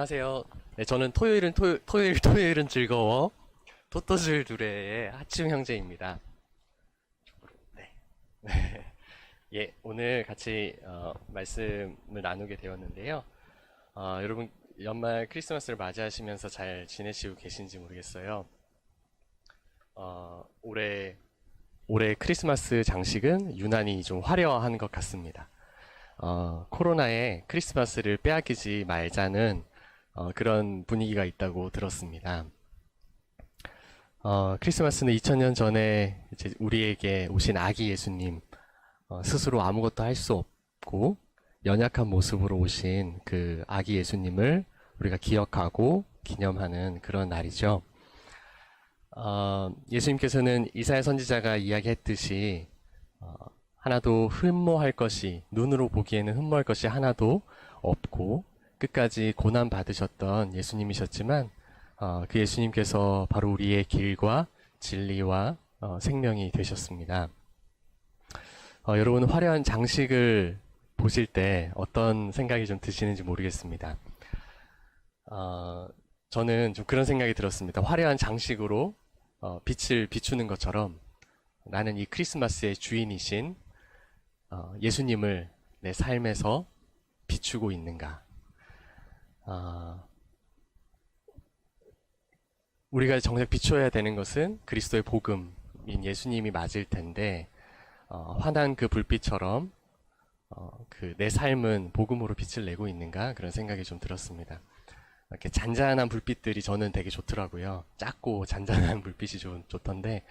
안녕하세요. 네, 저는 토요일은 토요, 토요일 토요일은 즐거워 토토즐 두레의 하침 형제입니다. 네. 네. 예, 오늘 같이 어, 말씀을 나누게 되었는데요. 어, 여러분 연말 크리스마스를 맞이하시면서 잘 지내시고 계신지 모르겠어요. 어, 올해 올해 크리스마스 장식은 유난히 좀 화려한 것 같습니다. 어, 코로나에 크리스마스를 빼앗기지 말자는 어, 그런 분위기가 있다고 들었습니다. 어, 크리스마스는 2000년 전에 이제 우리에게 오신 아기 예수님 어, 스스로 아무것도 할 수 없고 연약한 모습으로 오신 그 아기 예수님을 우리가 기억하고 기념하는 그런 날이죠. 어, 예수님께서는 이사야 선지자가 이야기했듯이 어, 하나도 흠모할 것이 눈으로 보기에는 흠모할 것이 하나도 없고 끝까지 고난 받으셨던 예수님이셨지만 어, 그 예수님께서 바로 우리의 길과 진리와 어, 생명이 되셨습니다. 어, 여러분 화려한 장식을 보실 때 어떤 생각이 좀 드시는지 모르겠습니다. 어, 저는 좀 그런 생각이 들었습니다. 화려한 장식으로 어, 빛을 비추는 것처럼 나는 이 크리스마스의 주인이신 어, 예수님을 내 삶에서 비추고 있는가? 아, 우리가 정작 비춰야 되는 것은 그리스도의 복음인 예수님이 맞을 텐데 어, 환한 그 불빛처럼 어, 그 내 삶은 복음으로 빛을 내고 있는가 그런 생각이 좀 들었습니다. 이렇게 잔잔한 불빛들이 저는 되게 좋더라고요. 작고 잔잔한 불빛이 좋, 좋던데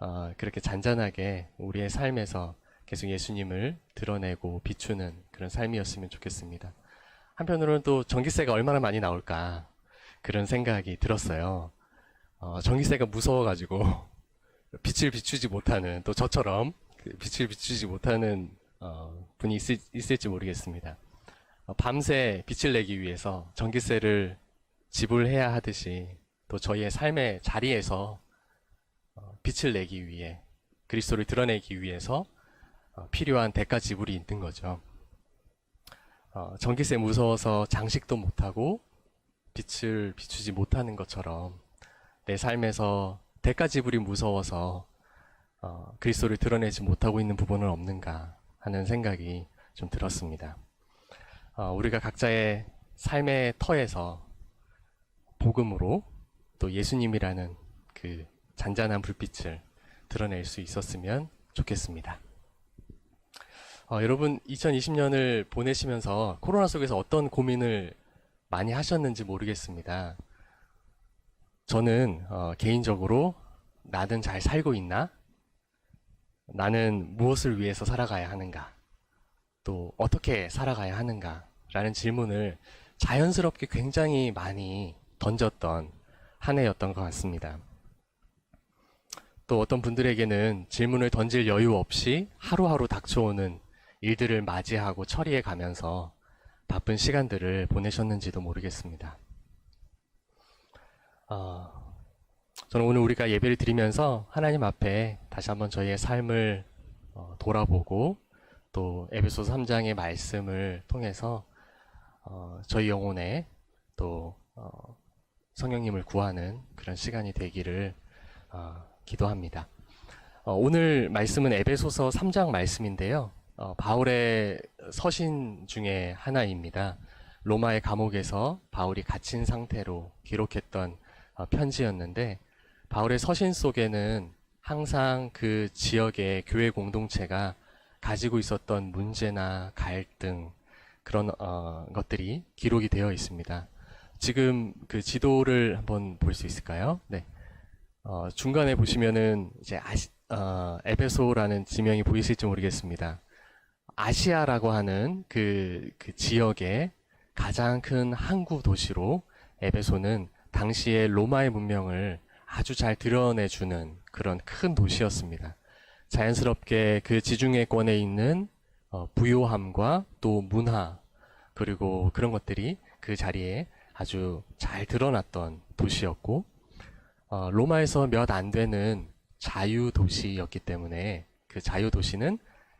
어, 그렇게 잔잔하게 우리의 삶에서 계속 예수님을 드러내고 비추는 그런 삶이었으면 좋겠습니다. 한편으로는 또 전기세가 얼마나 많이 나올까 그런 생각이 들었어요. 어, 전기세가 무서워가지고 빛을 비추지 못하는 또 저처럼 그 빛을 비추지 못하는 어, 분이 있을, 있을지 모르겠습니다. 어, 밤새 빛을 내기 위해서 전기세를 지불해야 하듯이 또 저희의 삶의 자리에서 어, 빛을 내기 위해 그리스도를 드러내기 위해서 어, 필요한 대가 지불이 있는 거죠. 어, 전기세 무서워서 장식도 못하고 빛을 비추지 못하는 것처럼 내 삶에서 대가 지불이 무서워서 어, 그리스도를 드러내지 못하고 있는 부분은 없는가 하는 생각이 좀 들었습니다. 어, 우리가 각자의 삶의 터에서 복음으로 또 예수님이라는 그 잔잔한 불빛을 드러낼 수 있었으면 좋겠습니다. 어, 여러분 2020년을 보내시면서 코로나 속에서 어떤 고민을 많이 하셨는지 모르겠습니다. 저는 어, 개인적으로 나는 잘 살고 있나? 나는 무엇을 위해서 살아가야 하는가? 또 어떻게 살아가야 하는가? 라는 질문을 자연스럽게 굉장히 많이 던졌던 한 해였던 것 같습니다. 또 어떤 분들에게는 질문을 던질 여유 없이 하루하루 닥쳐오는 일들을 맞이하고 처리해 가면서 바쁜 시간들을 보내셨는지도 모르겠습니다. 어, 저는 오늘 우리가 예배를 드리면서 하나님 앞에 다시 한번 저희의 삶을 어, 돌아보고 또 에베소서 3장의 말씀을 통해서 어, 저희 영혼에 또 어, 성령님을 구하는 그런 시간이 되기를 어, 기도합니다. 어, 오늘 말씀은 에베소서 3장 말씀인데요. 어, 바울의 서신 중에 하나입니다. 로마의 감옥에서 바울이 갇힌 상태로 기록했던 어, 편지였는데 바울의 서신 속에는 항상 그 지역의 교회 공동체가 가지고 있었던 문제나 갈등 그런 어, 것들이 기록이 되어 있습니다. 지금 그 지도를 한번 볼 수 있을까요? 네. 어, 중간에 보시면은 이제 아시, 어, 에베소라는 지명이 보이실지 모르겠습니다. 아시아라고 하는 그, 그 지역의 가장 큰 항구 도시로 에베소는 당시의 로마의 문명을 아주 잘 드러내주는 그런 큰 도시였습니다. 자연스럽게 그 지중해권에 있는 어, 부요함과 또 문화 그리고 그런 것들이 그 자리에 아주 잘 드러났던 도시였고 어, 로마에서 몇 안 되는 자유 도시였기 때문에 그 자유 도시는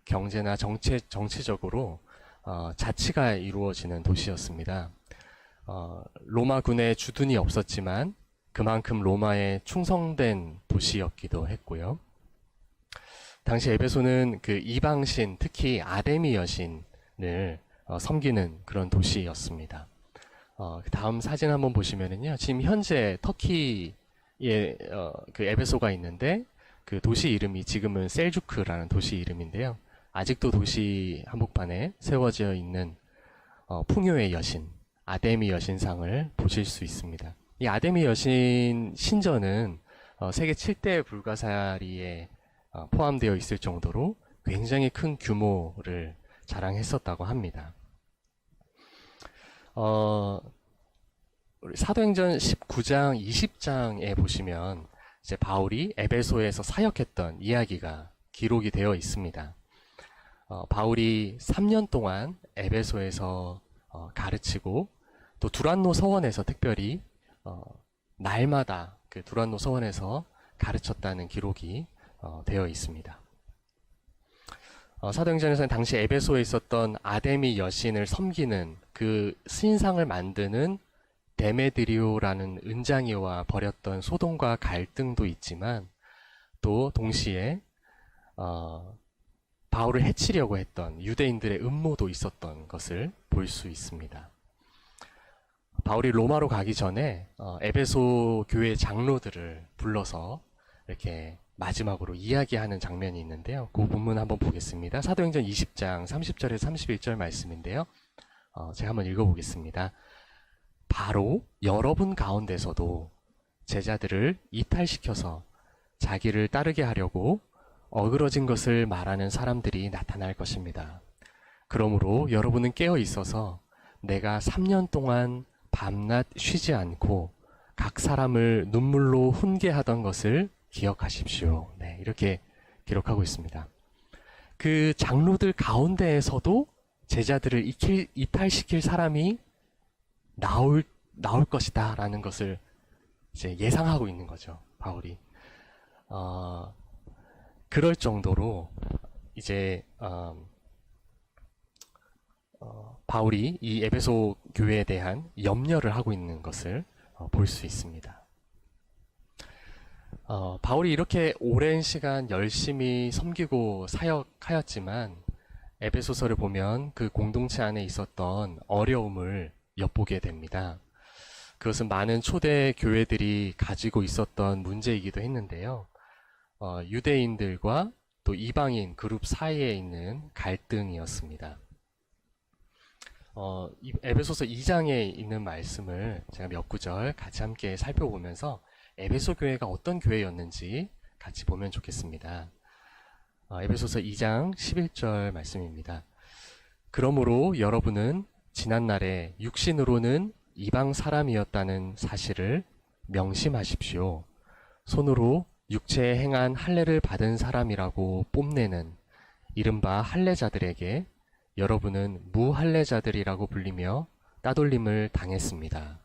경제나 정체 정치적으로 어, 자치가 이루어지는 도시였습니다. 어, 로마군에 주둔이 없었지만 그만큼 로마에 충성된 도시였기도 했고요. 당시 에베소는 그 이방신, 특히 아데미 여신을 어, 섬기는 그런 도시였습니다. 어, 그 다음 사진 한번 보시면은요, 지금 현재 터키에 어, 그 에베소가 있는데 그 도시 이름이 지금은 셀주크라는 도시 이름인데요. 아직도 도시 한복판에 세워져 있는 어, 풍요의 여신, 아데미 여신상을 보실 수 있습니다. 이 아데미 여신 신전은 어, 세계 7대 불가사리에 어, 포함되어 있을 정도로 굉장히 큰 규모를 자랑했었다고 합니다. 어, 우리 사도행전 19장, 20장에 보시면 이제 바울이 에베소에서 사역했던 이야기가 기록이 되어 있습니다. 어, 바울이 3년 동안 에베소에서 어, 가르치고 또 두란노 서원에서 특별히 어, 날마다 그 두란노 서원에서 가르쳤다는 기록이 어, 되어 있습니다. 어, 사도행전에서는 당시 에베소에 있었던 아데미 여신을 섬기는 그 신상을 만드는 데메드리오라는 은장이와 벌였던 소동과 갈등도 있지만 또 동시에 어, 바울을 해치려고 했던 유대인들의 음모도 있었던 것을 볼 수 있습니다. 바울이 로마로 가기 전에 어, 에베소 교회 장로들을 불러서 이렇게 마지막으로 이야기하는 장면이 있는데요. 그 본문 한번 보겠습니다. 사도행전 20장 30절에서 31절 말씀인데요. 어, 제가 한번 읽어보겠습니다. 바로 여러분 가운데서도 제자들을 이탈시켜서 자기를 따르게 하려고 어그러진 것을 말하는 사람들이 나타날 것입니다. 그러므로 여러분은 깨어 있어서 내가 3년 동안 밤낮 쉬지 않고 각 사람을 눈물로 훈계하던 것을 기억하십시오. 네, 이렇게 기록하고 있습니다. 그 장로들 가운데에서도 제자들을 이킬, 이탈시킬 사람이 나올, 나올 것이다. 라는 것을 이제 예상하고 있는 거죠. 바울이. 어, 그럴 정도로 이제, 음, 어, 바울이 이 에베소 교회에 대한 염려를 하고 있는 것을 어, 볼수 있습니다. 어, 바울이 이렇게 오랜 시간 열심히 섬기고 사역하였지만 에베소서를 보면 그 공동체 안에 있었던 어려움을 엿보게 됩니다. 그것은 많은 초대 교회들이 가지고 있었던 문제이기도 했는데요. 어, 유대인들과 또 이방인 그룹 사이에 있는 갈등이었습니다. 어, 이 에베소서 2장에 있는 말씀을 제가 몇 구절 같이 함께 살펴보면서 에베소 교회가 어떤 교회였는지 같이 보면 좋겠습니다. 어, 에베소서 2장 11절 말씀입니다. 그러므로 여러분은 지난날에 육신으로는 이방 사람이었다는 사실을 명심하십시오. 손으로 육체에 행한 할례를 받은 사람이라고 뽐내는 이른바 할례자들에게 여러분은 무할례자들이라고 불리며 따돌림을 당했습니다.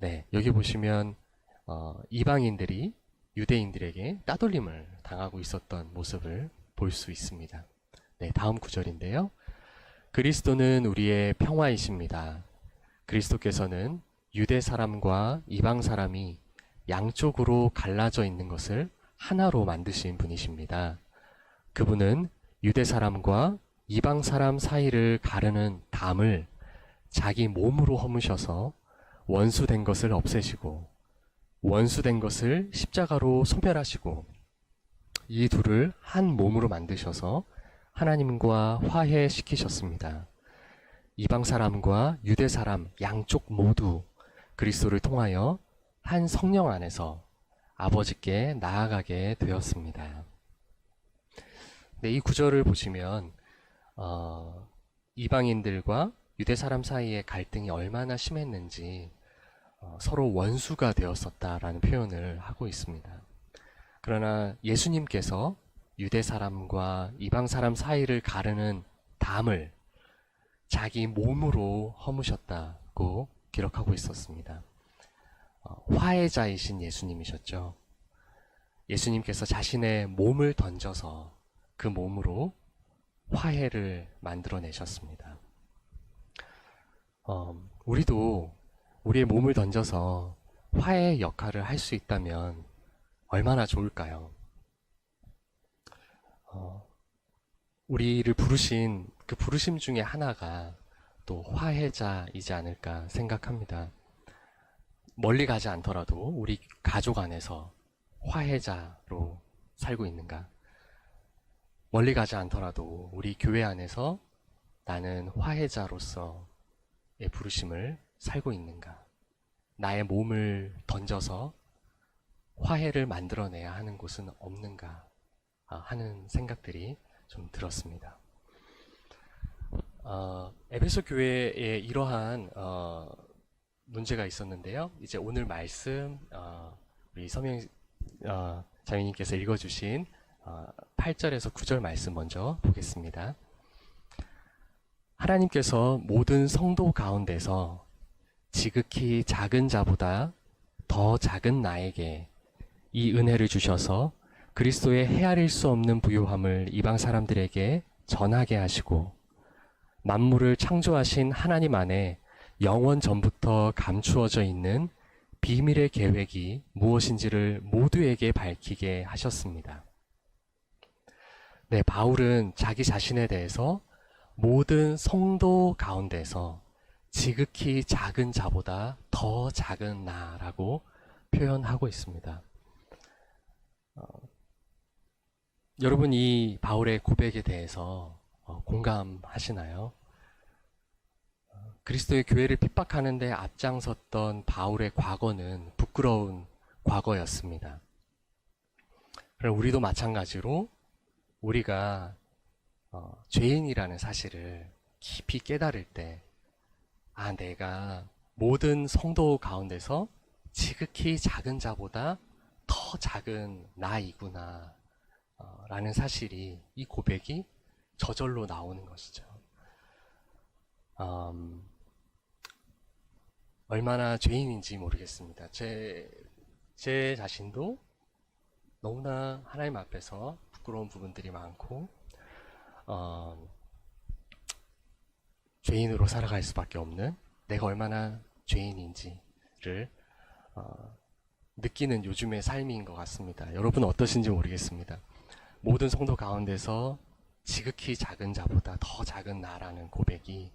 네, 여기 보시면 어, 이방인들이 유대인들에게 따돌림을 당하고 있었던 모습을 볼 수 있습니다. 네, 다음 구절인데요. 그리스도는 우리의 평화이십니다. 그리스도께서는 유대 사람과 이방 사람이 양쪽으로 갈라져 있는 것을 하나로 만드신 분이십니다. 그분은 유대 사람과 이방 사람 사이를 가르는 담을 자기 몸으로 허무셔서 원수된 것을 없애시고 원수된 것을 십자가로 소멸하시고 이 둘을 한 몸으로 만드셔서 하나님과 화해시키셨습니다. 이방 사람과 유대 사람 양쪽 모두 그리스도를 통하여 한 성령 안에서 아버지께 나아가게 되었습니다. 네, 이 구절을 보시면 어, 이방인들과 유대 사람 사이의 갈등이 얼마나 심했는지 어, 서로 원수가 되었었다라는 표현을 하고 있습니다. 그러나 예수님께서 유대 사람과 이방 사람 사이를 가르는 담을 자기 몸으로 허무셨다고 기록하고 있었습니다. 어, 화해자이신 예수님이셨죠. 예수님께서 자신의 몸을 던져서 그 몸으로 화해를 만들어내셨습니다. 어, 우리도 우리의 몸을 던져서 화해의 역할을 할 수 있다면 얼마나 좋을까요? 어, 우리를 부르신 그 부르심 중에 하나가 또 화해자이지 않을까 생각합니다. 멀리 가지 않더라도 우리 가족 안에서 화해자로 살고 있는가? 멀리 가지 않더라도 우리 교회 안에서 나는 화해자로서의 부르심을 살고 있는가? 나의 몸을 던져서 화해를 만들어내야 하는 곳은 없는가? 아, 하는 생각들이 좀 들었습니다. 어, 에베소 교회에 이러한 어, 문제가 있었는데요. 이제 오늘 말씀 어, 우리 서명 어, 자매님께서 읽어주신 어, 8절에서 9절 말씀 먼저 보겠습니다. 하나님께서 모든 성도 가운데서 지극히 작은 자보다 더 작은 나에게 이 은혜를 주셔서 그리스도의 헤아릴 수 없는 부요함을 이방 사람들에게 전하게 하시고 만물을 창조하신 하나님 안에 영원 전부터 감추어져 있는 비밀의 계획이 무엇인지를 모두에게 밝히게 하셨습니다. 네, 바울은 자기 자신에 대해서 모든 성도 가운데서 지극히 작은 자보다 더 작은 나라고 표현하고 있습니다. 어, 여러분 이 바울의 고백에 대해서 어, 공감하시나요? 어, 그리스도의 교회를 핍박하는데 앞장섰던 바울의 과거는 부끄러운 과거였습니다. 우리도 마찬가지로 우리가 어, 죄인이라는 사실을 깊이 깨달을 때, 아, 내가 모든 성도 가운데서 지극히 작은 자보다 더 작은 나이구나, 어, 라는 사실이, 이 고백이 저절로 나오는 것이죠. 음, 얼마나 죄인인지 모르겠습니다. 제, 제 자신도 너무나 하나님 앞에서 부끄러운 부분들이 많고, 어, 죄인으로 살아갈 수밖에 없는 내가 얼마나 죄인인지를 어, 느끼는 요즘의 삶인 것 같습니다. 여러분 어떠신지 모르겠습니다. 모든 성도 가운데서 지극히 작은 자보다 더 작은 나라는 고백이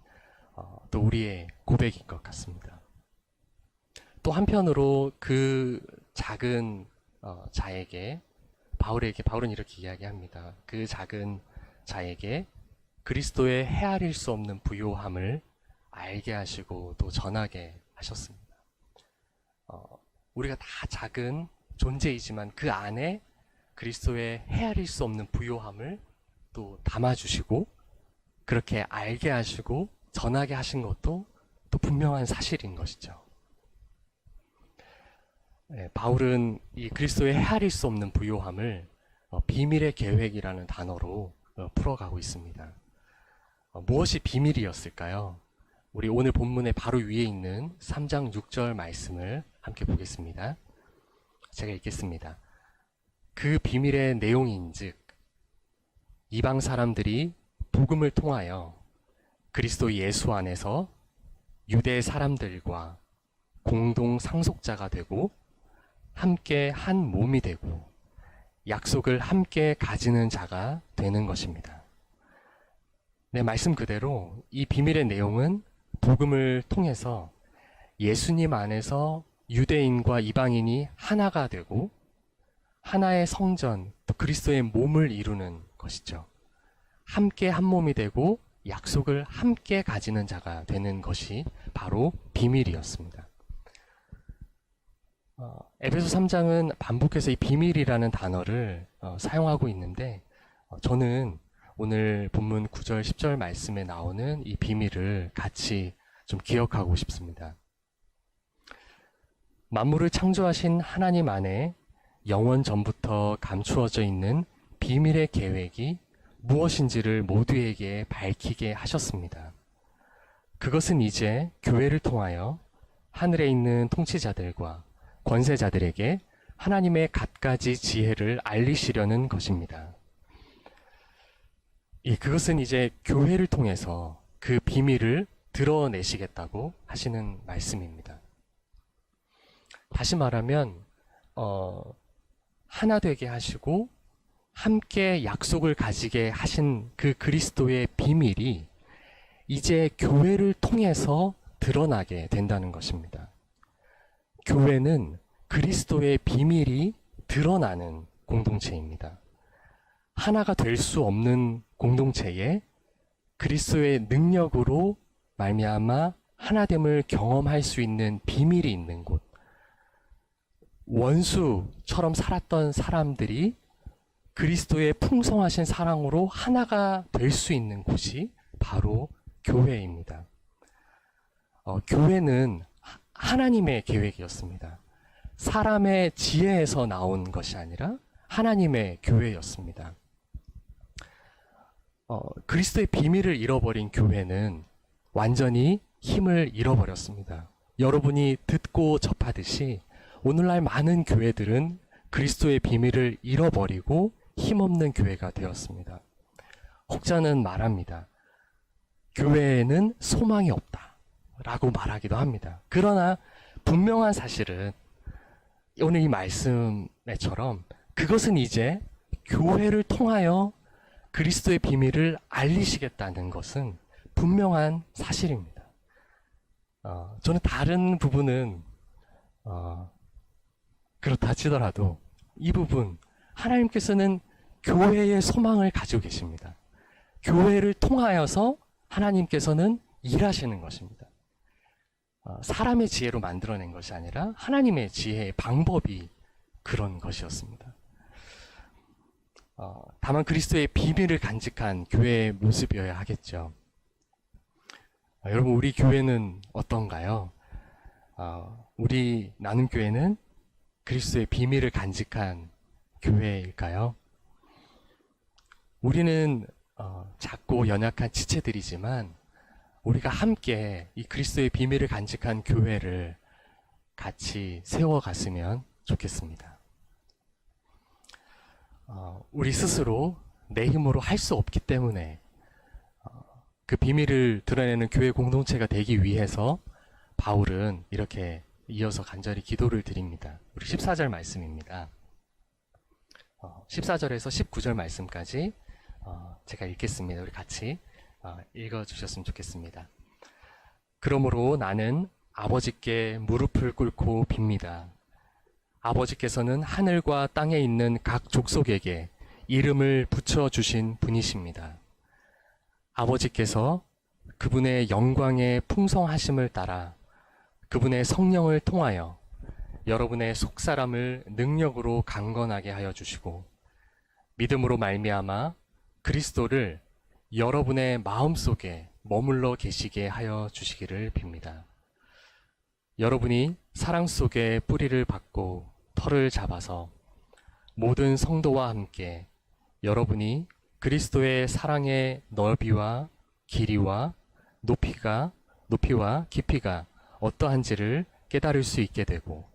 어, 또 우리의 고백인 것 같습니다. 또 한편으로 그 작은 어, 자에게 바울에게 바울은 이렇게 이야기합니다. 그 작은 자에게 그리스도의 헤아릴 수 없는 부요함을 알게 하시고 또 전하게 하셨습니다. 어, 우리가 다 작은 존재이지만 그 안에 그리스도의 헤아릴 수 없는 부요함을 또 담아주시고 그렇게 알게 하시고 전하게 하신 것도 또 분명한 사실인 것이죠. 네, 바울은 이 그리스도의 헤아릴 수 없는 부요함을 어, 비밀의 계획이라는 단어로 어, 풀어가고 있습니다. 어, 무엇이 비밀이었을까요? 우리 오늘 본문의 바로 위에 있는 3장 6절 말씀을 함께 보겠습니다. 제가 읽겠습니다. 그 비밀의 내용인즉 이방 사람들이 복음을 통하여 그리스도 예수 안에서 유대 사람들과 공동 상속자가 되고 함께 한 몸이 되고 약속을 함께 가지는 자가 되는 것입니다. 네, 말씀 그대로 이 비밀의 내용은 복음을 통해서 예수님 안에서 유대인과 이방인이 하나가 되고 하나의 성전, 또 그리스도의 몸을 이루는 것이죠. 함께 한 몸이 되고 약속을 함께 가지는 자가 되는 것이 바로 비밀이었습니다. 어, 에베소 3장은 반복해서 이 비밀이라는 단어를 어, 사용하고 있는데 어, 저는 오늘 본문 9절, 10절 말씀에 나오는 이 비밀을 같이 좀 기억하고 싶습니다. 만물을 창조하신 하나님 안에 영원 전부터 감추어져 있는 비밀의 계획이 무엇인지를 모두에게 밝히게 하셨습니다. 그것은 이제 교회를 통하여 하늘에 있는 통치자들과 권세자들에게 하나님의 갖가지 지혜를 알리시려는 것입니다. 예, 그것은 이제 교회를 통해서 그 비밀을 드러내시겠다고 하시는 말씀입니다. 다시 말하면 어, 하나 되게 하시고 함께 약속을 가지게 하신 그 그리스도의 비밀이 이제 교회를 통해서 드러나게 된다는 것입니다. 교회는 그리스도의 비밀이 드러나는 공동체입니다. 하나가 될 수 없는 공동체에 그리스도의 능력으로 말미암아 하나됨을 경험할 수 있는 비밀이 있는 곳. 원수처럼 살았던 사람들이 그리스도의 풍성하신 사랑으로 하나가 될 수 있는 곳이 바로 교회입니다. 어, 교회는 하- 하나님의 계획이었습니다. 사람의 지혜에서 나온 것이 아니라 하나님의 교회였습니다. 어, 그리스도의 비밀을 잃어버린 교회는 완전히 힘을 잃어버렸습니다. 여러분이 듣고 접하듯이 오늘날 많은 교회들은 그리스도의 비밀을 잃어버리고 힘없는 교회가 되었습니다. 혹자는 말합니다. 교회에는 소망이 없다. 라고 말하기도 합니다. 그러나 분명한 사실은 오늘 이 말씀에처럼 그것은 이제 교회를 통하여 그리스도의 비밀을 알리시겠다는 것은 분명한 사실입니다. 어, 저는 다른 부분은 어, 그렇다 치더라도 이 부분 하나님께서는 교회의 소망을 가지고 계십니다. 교회를 통하여서 하나님께서는 일하시는 것입니다. 어, 사람의 지혜로 만들어낸 것이 아니라 하나님의 지혜의 방법이 그런 것이었습니다. 어, 다만 그리스도의 비밀을 간직한 교회의 모습이어야 하겠죠. 어, 여러분, 우리 교회는 어떤가요? 어, 우리 나눔 교회는 그리스도의 비밀을 간직한 교회일까요? 우리는 어, 작고 연약한 지체들이지만 우리가 함께 이 그리스도의 비밀을 간직한 교회를 같이 세워갔으면 좋겠습니다. 어, 우리 스스로 내 힘으로 할 수 없기 때문에 어, 그 비밀을 드러내는 교회 공동체가 되기 위해서 바울은 이렇게 이어서 간절히 기도를 드립니다. 우리 14절 말씀입니다. 어, 14절에서 19절 말씀까지 어, 제가 읽겠습니다. 우리 같이 어, 읽어주셨으면 좋겠습니다. 그러므로 나는 아버지께 무릎을 꿇고 빕니다. 아버지께서는 하늘과 땅에 있는 각 족속에게 이름을 붙여주신 분이십니다. 아버지께서 그분의 영광의 풍성하심을 따라 그분의 성령을 통하여 여러분의 속사람을 능력으로 강건하게 하여 주시고 믿음으로 말미암아 그리스도를 여러분의 마음속에 머물러 계시게 하여 주시기를 빕니다. 여러분이 사랑 속에 뿌리를 받고 털을 잡아서 모든 성도와 함께 여러분이 그리스도의 사랑의 넓이와 길이와 높이가 높이와 깊이가 어떠한지를 깨달을 수 있게 되고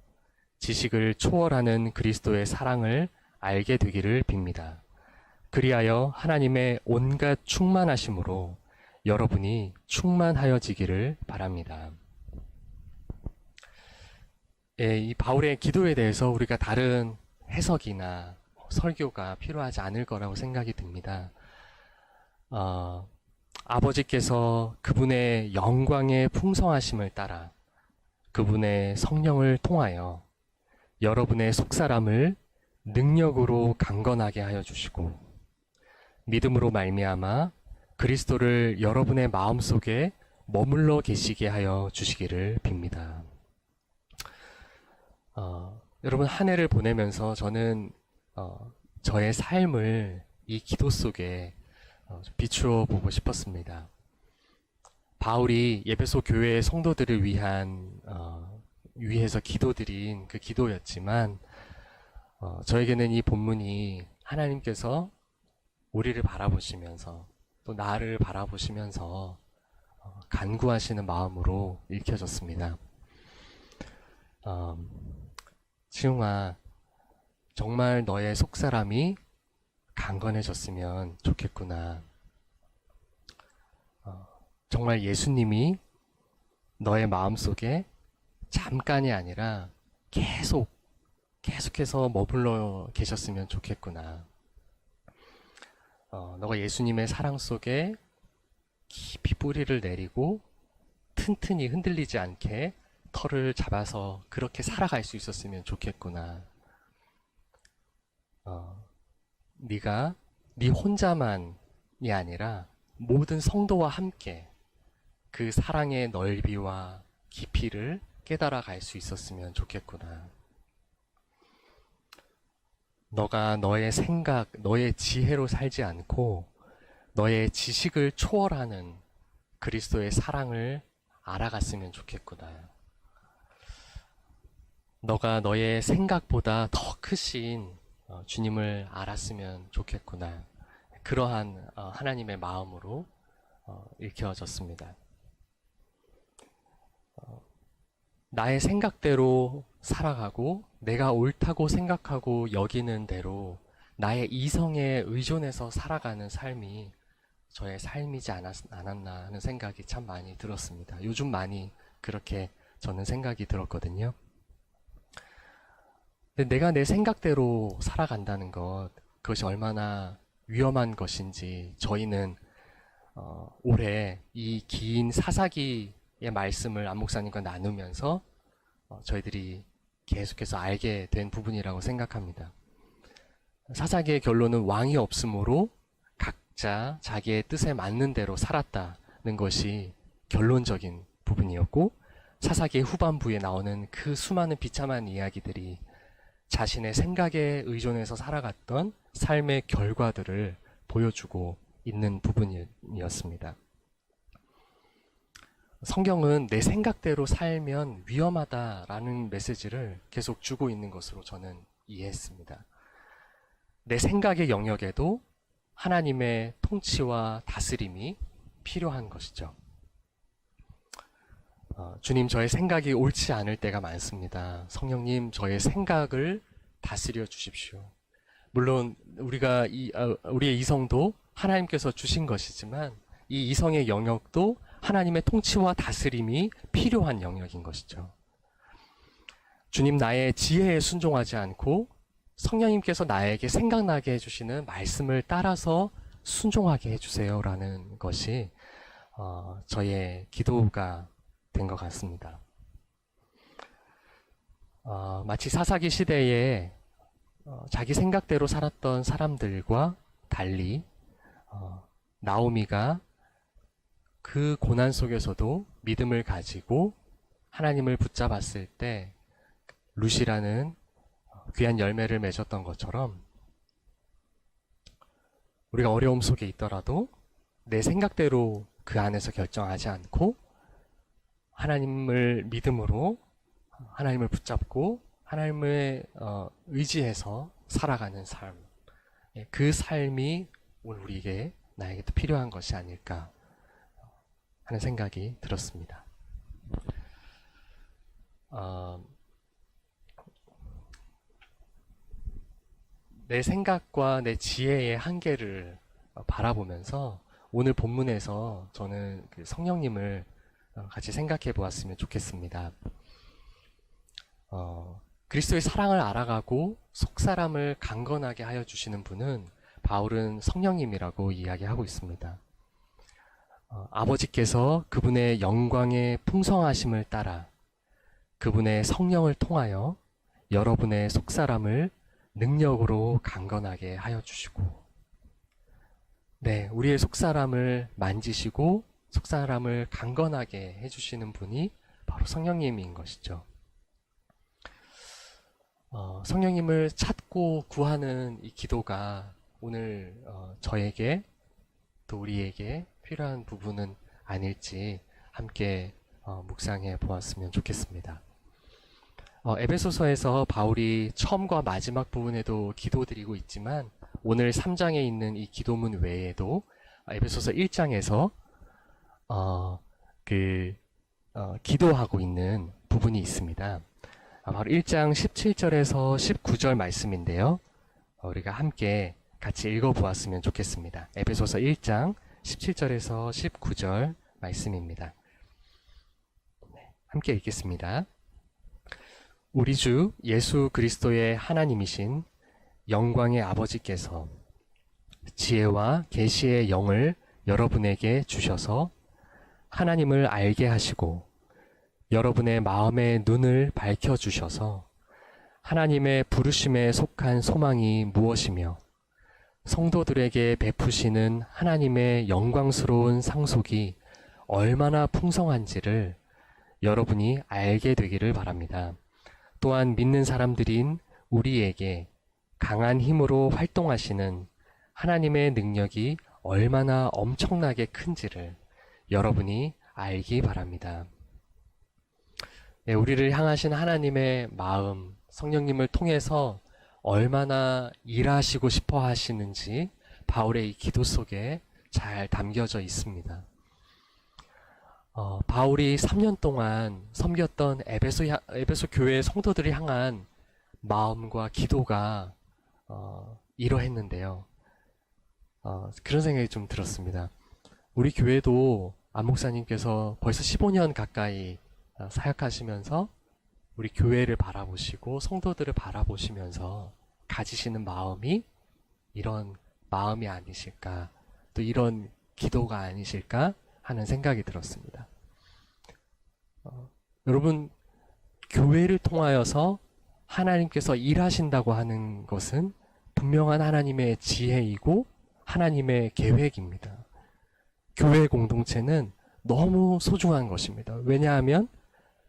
지식을 초월하는 그리스도의 사랑을 알게 되기를 빕니다. 그리하여 하나님의 온갖 충만하심으로 여러분이 충만하여지기를 바랍니다. 예, 이 바울의 기도에 대해서 우리가 다른 해석이나 설교가 필요하지 않을 거라고 생각이 듭니다. 어, 아버지께서 그분의 영광의 풍성하심을 따라 그분의 성령을 통하여 여러분의 속사람을 능력으로 강건하게 하여 주시고 믿음으로 말미암아 그리스도를 여러분의 마음속에 머물러 계시게 하여 주시기를 빕니다. 어, 여러분 한 해를 보내면서 저는 어, 저의 삶을 이 기도 속에 어, 좀 비추어 보고 싶었습니다. 바울이 예배소 교회의 성도들을 위한 어, 위해서 기도드린 그 기도였지만 어, 저에게는 이 본문이 하나님께서 우리를 바라보시면서 또 나를 바라보시면서 어, 간구하시는 마음으로 읽혀졌습니다. 어, 지웅아, 정말 너의 속사람이 강건해졌으면 좋겠구나. 어, 정말 예수님이 너의 마음속에 잠깐이 아니라 계속 계속해서 머물러 계셨으면 좋겠구나. 어, 너가 예수님의 사랑 속에 깊이 뿌리를 내리고 튼튼히 흔들리지 않게 털을 잡아서 그렇게 살아갈 수 있었으면 좋겠구나. 어, 네가 네 혼자만이 아니라 모든 성도와 함께 그 사랑의 넓이와 깊이를 깨달아 갈 수 있었으면 좋겠구나. 너가 너의 생각, 너의 지혜로 살지 않고 너의 지식을 초월하는 그리스도의 사랑을 알아갔으면 좋겠구나. 너가 너의 생각보다 더 크신 어, 주님을 알았으면 좋겠구나. 그러한 어, 하나님의 마음으로 어, 읽혀졌습니다. 어, 나의 생각대로 살아가고 내가 옳다고 생각하고 여기는 대로 나의 이성에 의존해서 살아가는 삶이 저의 삶이지 않았, 않았나 하는 생각이 참 많이 들었습니다. 요즘 많이 그렇게 저는 생각이 들었거든요. 근데 내가 내 생각대로 살아간다는 것, 그것이 얼마나 위험한 것인지 저희는 어, 올해 이 긴 사사기의 말씀을 안 목사님과 나누면서 어, 저희들이 계속해서 알게 된 부분이라고 생각합니다. 사사기의 결론은 왕이 없으므로 각자 자기의 뜻에 맞는 대로 살았다는 것이 결론적인 부분이었고 사사기의 후반부에 나오는 그 수많은 비참한 이야기들이 자신의 생각에 의존해서 살아갔던 삶의 결과들을 보여주고 있는 부분이었습니다. 성경은 내 생각대로 살면 위험하다라는 메시지를 계속 주고 있는 것으로 저는 이해했습니다. 내 생각의 영역에도 하나님의 통치와 다스림이 필요한 것이죠. 어, 주님, 저의 생각이 옳지 않을 때가 많습니다. 성령님, 저의 생각을 다스려 주십시오. 물론 우리가 이 어, 우리의 이성도 하나님께서 주신 것이지만 이 이성의 영역도 하나님의 통치와 다스림이 필요한 영역인 것이죠. 주님 나의 지혜에 순종하지 않고 성령님께서 나에게 생각나게 해주시는 말씀을 따라서 순종하게 해주세요라는 것이 어, 저의 기도가 된 것 같습니다. 어, 마치 사사기 시대에 어, 자기 생각대로 살았던 사람들과 달리 어, 나오미가 그 고난 속에서도 믿음을 가지고 하나님을 붙잡았을 때 루시라는 귀한 열매를 맺었던 것처럼 우리가 어려움 속에 있더라도 내 생각대로 그 안에서 결정하지 않고 하나님을 믿음으로 하나님을 붙잡고 하나님을 어, 의지해서 살아가는 삶. 예, 그 삶이 오늘 우리에게 나에게도 필요한 것이 아닐까 하는 생각이 들었습니다. 어, 내 생각과 내 지혜의 한계를 어, 바라보면서 오늘 본문에서 저는 그 성령님을 어, 같이 생각해 보았으면 좋겠습니다. 어, 그리스도의 사랑을 알아가고 속사람을 강건하게 하여 주시는 분은 바울은 성령님이라고 이야기하고 있습니다. 어, 아버지께서 그분의 영광의 풍성하심을 따라 그분의 성령을 통하여 여러분의 속사람을 능력으로 강건하게 하여 주시고, 네, 우리의 속사람을 만지시고 속사람을 강건하게 해주시는 분이 바로 성령님인 것이죠. 어, 성령님을 찾고 구하는 이 기도가 오늘 어, 저에게 또 우리에게 필요한 부분은 아닐지 함께 어, 묵상해 보았으면 좋겠습니다. 어, 에베소서에서 바울이 처음과 마지막 부분에도 기도드리고 있지만 오늘 3장에 있는 이 기도문 외에도 에베소서 1장에서 어, 그 어, 기도하고 있는 부분이 있습니다. 아, 바로 1장 17절에서 19절 말씀인데요. 어, 우리가 함께 같이 읽어보았으면 좋겠습니다. 에베소서 1장 17절에서 19절 말씀입니다. 네, 함께 읽겠습니다. 우리 주 예수 그리스도의 하나님이신 영광의 아버지께서 지혜와 계시의 영을 여러분에게 주셔서 하나님을 알게 하시고 여러분의 마음의 눈을 밝혀 주셔서 하나님의 부르심에 속한 소망이 무엇이며 성도들에게 베푸시는 하나님의 영광스러운 상속이 얼마나 풍성한지를 여러분이 알게 되기를 바랍니다. 또한 믿는 사람들인 우리에게 강한 힘으로 활동하시는 하나님의 능력이 얼마나 엄청나게 큰지를 여러분이 알기 바랍니다. 네, 우리를 향하신 하나님의 마음, 성령님을 통해서 얼마나 일하시고 싶어 하시는지 바울의 이 기도 속에 잘 담겨져 있습니다. 어, 바울이 3년 동안 섬겼던 에베소, 향- 에베소 교회 성도들을 향한 마음과 기도가 어, 이러했는데요. 어, 그런 생각이 좀 들었습니다. 우리 교회도 안 목사님께서 벌써 15년 가까이 어, 사역하시면서 우리 교회를 바라보시고 성도들을 바라보시면서 가지시는 마음이 이런 마음이 아니실까, 또 이런 기도가 아니실까 하는 생각이 들었습니다. 어, 여러분, 교회를 통하여서 하나님께서 일하신다고 하는 것은 분명한 하나님의 지혜이고 하나님의 계획입니다. 교회 공동체는 너무 소중한 것입니다. 왜냐하면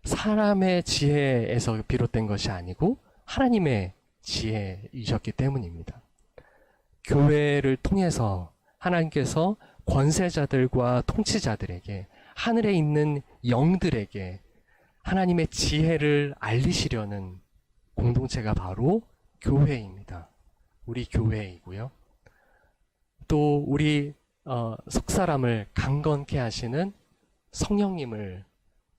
사람의 지혜에서 비롯된 것이 아니고 하나님의 지혜이셨기 때문입니다. 교회를 통해서 하나님께서 권세자들과 통치자들에게 하늘에 있는 영들에게 하나님의 지혜를 알리시려는 공동체가 바로 교회입니다. 우리 교회이고요. 또 우리 어, 속사람을 강건케 하시는 성령님을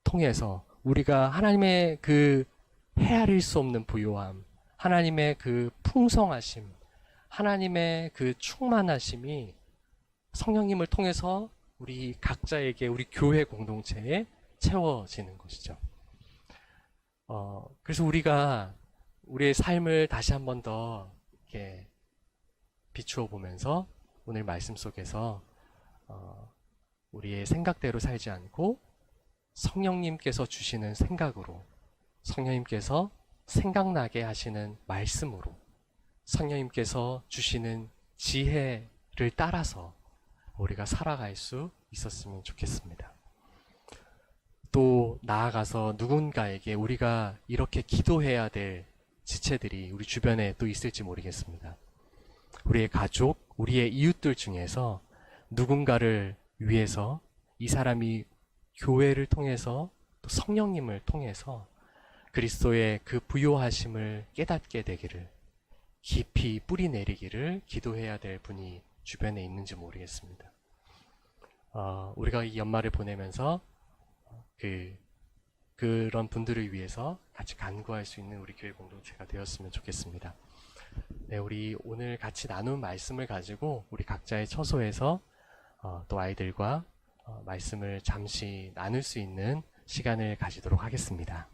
통해서 우리가 하나님의 그 헤아릴 수 없는 부요함, 하나님의 그 풍성하심, 하나님의 그 충만하심이 성령님을 통해서 우리 각자에게 우리 교회 공동체에 채워지는 것이죠. 어, 그래서 우리가 우리의 삶을 다시 한 번 더 이렇게 비추어 보면서 오늘 말씀 속에서 어, 우리의 생각대로 살지 않고 성령님께서 주시는 생각으로 성령님께서 생각나게 하시는 말씀으로 성령님께서 주시는 지혜를 따라서 우리가 살아갈 수 있었으면 좋겠습니다. 또 나아가서 누군가에게 우리가 이렇게 기도해야 될 지체들이 우리 주변에 또 있을지 모르겠습니다. 우리의 가족, 우리의 이웃들 중에서 누군가를 위해서 이 사람이 교회를 통해서 또 성령님을 통해서 그리스도의 그 부요하심을 깨닫게 되기를 깊이 뿌리 내리기를 기도해야 될 분이 주변에 있는지 모르겠습니다. 어, 우리가 이 연말을 보내면서 그 그런 분들을 위해서 같이 간구할 수 있는 우리 교회 공동체가 되었으면 좋겠습니다. 네, 우리 오늘 같이 나눈 말씀을 가지고 우리 각자의 처소에서 어, 또 아이들과 어, 말씀을 잠시 나눌 수 있는 시간을 가지도록 하겠습니다.